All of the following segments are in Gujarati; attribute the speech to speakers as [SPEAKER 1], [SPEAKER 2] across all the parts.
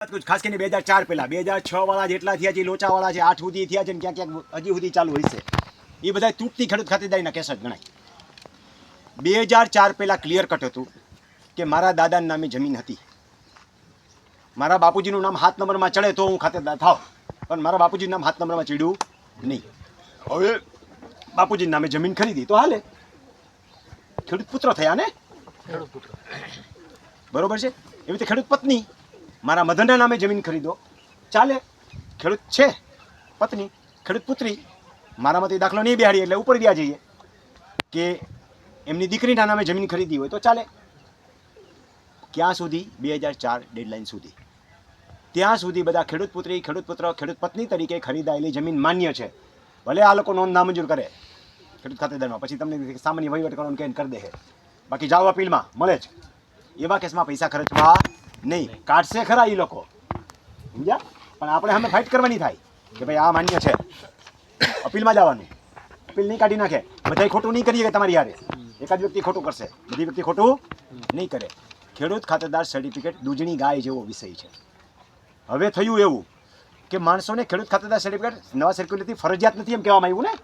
[SPEAKER 1] ખાસ કરીને બે હજાર ચાર પેલા બે હજાર છ વાળા જેટલા થયા છે લોચા વાળા છે આઠ સુધી થયા છે ને ક્યાંક ક્યાંક હજી સુધી ચાલુ હોય છે. એ બધા તૂટતી ખેડૂત ખાતેદારીના કેસ જ ગણાય. બે હજાર ચાર પહેલા ક્લિયર કટ હતું કે મારા દાદાના નામે જમીન હતી. મારા બાપુજીનું નામ હાથ નંબરમાં ચડે તો હું ખાતેદાર થાવ. પણ મારા બાપુજીનું નામ હાથ નંબરમાં ચડ્યું નહીં. હવે બાપુજીના નામે જમીન ખરીદી તો હાલે. ખેડૂત પુત્ર થયા ને? બરોબર છે? એવી રીતે ખેડૂત પત્ની મારા મધરના નામે જમીન ખરીદો. ચાલે, ખેડૂત છે, પત્ની, ખેડૂત પુત્રી, મારામાંથી દાખલો નહીં બેહાડીએ એટલે ઉપર ગયા જઈએ કે એમની દીકરીના નામે જમીન ખરીદી હોય તો ચાલે. ક્યાં સુધી? બે હજાર ચાર ડેડલાઇન સુધી. ત્યાં સુધી બધા ખેડૂત પુત્રી, ખેડૂત પુત્ર, ખેડૂત પત્ની તરીકે ખરીદાયેલી જમીન માન્ય છે. ભલે આ લોકો નોંધ નામંજૂર કરે. ખેડૂત ખાતેદારમાં. પછી તમને સામાન્ય વહીવટ કરવાનું કહીને કરી દે બાકી જાઓ અપીલમાં. મળે જ. એવા કેસમાં પૈસા ખર્ચવા નહીં કાઢશે ખરા એ લોકો. સમજ્યા? પણ આપણે અમે ફાઇટ કરવાની થાય કે ભાઈ આ માન્ય છે. અપીલમાં જવાનું. અપીલ નહીં કાઢી નાખે. બધાય ખોટું નહીં કરીએ કે તમારી યારે એકાદ વ્યક્તિ ખોટું કરશે. બધી વ્યક્તિ ખોટું નહીં કરે. ખેડૂત ખાતેદાર સર્ટિફિકેટ દૂધની ગાય જેવો વિષય છે. હવે થયું એવું કે માણસોને ખેડૂત ખાતેદાર સર્ટિફિકેટ નવા સર્ક્યુલરથી ફરજિયાત નથી એમ કહેવામાં આવ્યું ને?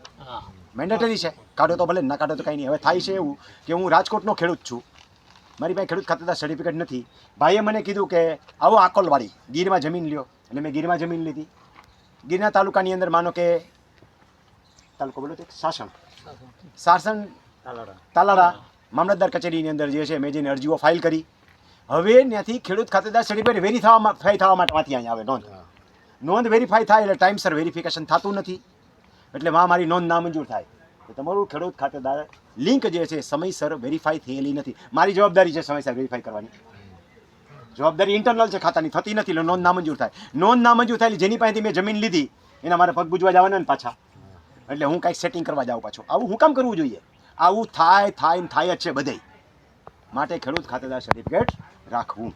[SPEAKER 1] મેન્ડેટરી છે. કાઢો તો ભલે ના કાઢો તો કાંઈ નહીં. હવે થાય છે એવું કે હું રાજકોટનો ખેડૂત છું. મારી પાસે ખેડૂત ખાતેદાર સર્ટિફિકેટ નથી. ભાઈએ મને કીધું કે આવો આકોલવાડી ગીરમાં જમીન લ્યો. એટલે મેં ગીરમાં જમીન લીધી. ગીરના તાલુકાની અંદર માનો કે તાલુકો બોલો તે સાસણ. સાસણ તાલાળા. મામલતદાર કચેરીની અંદર જે છે મેં જેની અરજીઓ ફાઇલ કરી. હવે ત્યાંથી ખેડૂત ખાતેદાર સર્ટિફિકેટ વેરીફાઈ થવા થવા માટે માંથી અહીંયા આવે નોંધ. નોંધ વેરીફાઈ થાય એટલે ટાઈમસર વેરિફિકેશન થતું નથી. એટલે માં મારી નોંધ નામંજૂર થાય. તો તમારું ખેડૂત ખાતેદાર લિંક જે છે સમયસર વેરીફાઈ થયેલી નથી. મારી જવાબદારી છે સમયસર વેરીફાઈ કરવાની. જવાબદારી ઇન્ટરનલ છે ખાતાની, થતી નથી, એટલે નોંધ નામંજૂર થાય. નોંધ નામંજૂર થાય જેની પાસેથી મેં જમીન લીધી, એના મારે પગ બુજવા જવાના ને પાછા. એટલે હું કાંઈક સેટિંગ કરવા જાઉં પાછો. આવું હું કામ કરવું જોઈએ? આવું થાય થાય થાય જ છે બધે માટે ખેડૂત ખાતેદાર સર્ટિફિકેટ રાખવું.